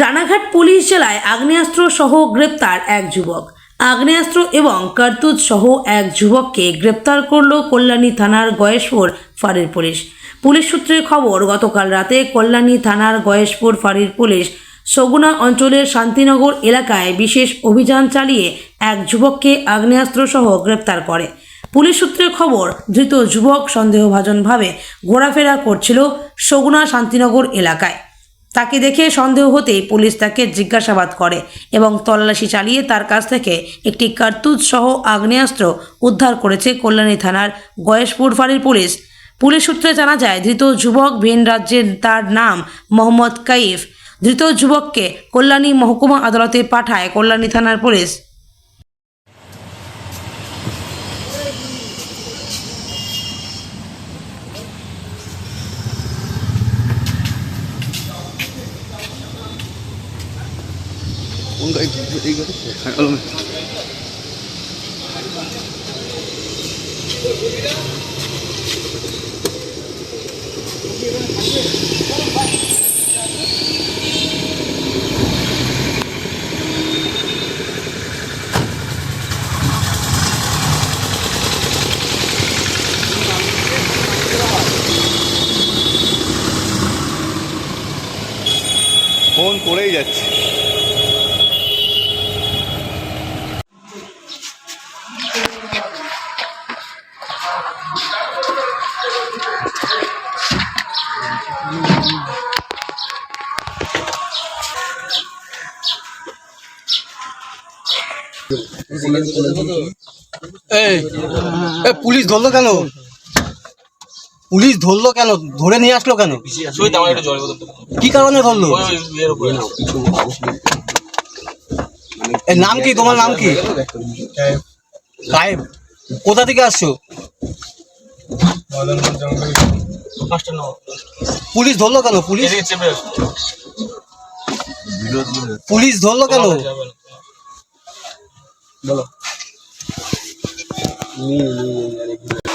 Ranaghat police জেলায় আগ্নেয়াস্ত্র সহ গ্রেপ্তার এক যুবক। আগ্নেয়াস্ত্র এবং কার্তুজ সহ এক যুবককে গ্রেপ্তার করল কল্যাণী থানার গয়েশপুর ফাঁড়ির পুলিশ। পুলিশ সূত্রে খবর, গতকাল রাতে কল্যাণী থানার গয়েশপুর ফাঁড়ির পুলিশ সগুনা অঞ্চলের শান্তিনগর এলাকায় বিশেষ অভিযান চালিয়ে এক যুবককে আগ্নেয়াস্ত্র সহ গ্রেপ্তার করে। পুলিশ সূত্রে খবর, ধৃত যুবক সন্দেহভাজনভাবে ঘোরাফেরা করছিল সগুনা শান্তিনগর এলাকায়। তাকে দেখে সন্দেহ হতেই পুলিশ তাকে জিজ্ঞাসাবাদ করে এবং তল্লাশি চালিয়ে তার কাছ থেকে একটি কার্তুজ সহ আগ্নেয়াস্ত্র উদ্ধার করেছে কল্যাণী থানার গয়েশপুর ফাঁড়ির পুলিশ। পুলিশ সূত্রে জানা যায়, ধৃত যুবক ভিন রাজ্যের তার নাম মোহাম্মদ কাইফ। ধৃত যুবককে কল্যাণী মহকুমা আদালতে পাঠায় কল্যাণী থানার পুলিশ। কোন গাড়ি এই গাড়ি ফোন করেই যাচ্ছে পুলিশ ধরলো কেন? পুলিশ ধরলো কেন? ধরে নিয়ে আসলো কেন? কি কারণে ধরলো? নাম কি? তোমার নাম কি? সাহেব কোথা থেকে আসছো? পুলিশ ধরলো কেন? পুলিশ? পুলিশ ধরলো কেন? যাবে নিয়ে বলো